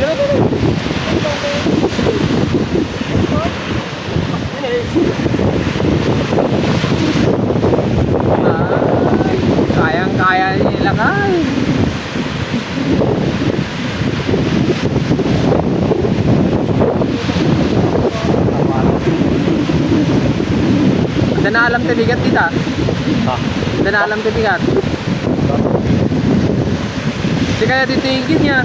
Dito, dito. Kayang-kaya nila kay. Hindi na alam tibigat tita. Ha? Hindi na alam tibigat. Hindi kaya titigil niya.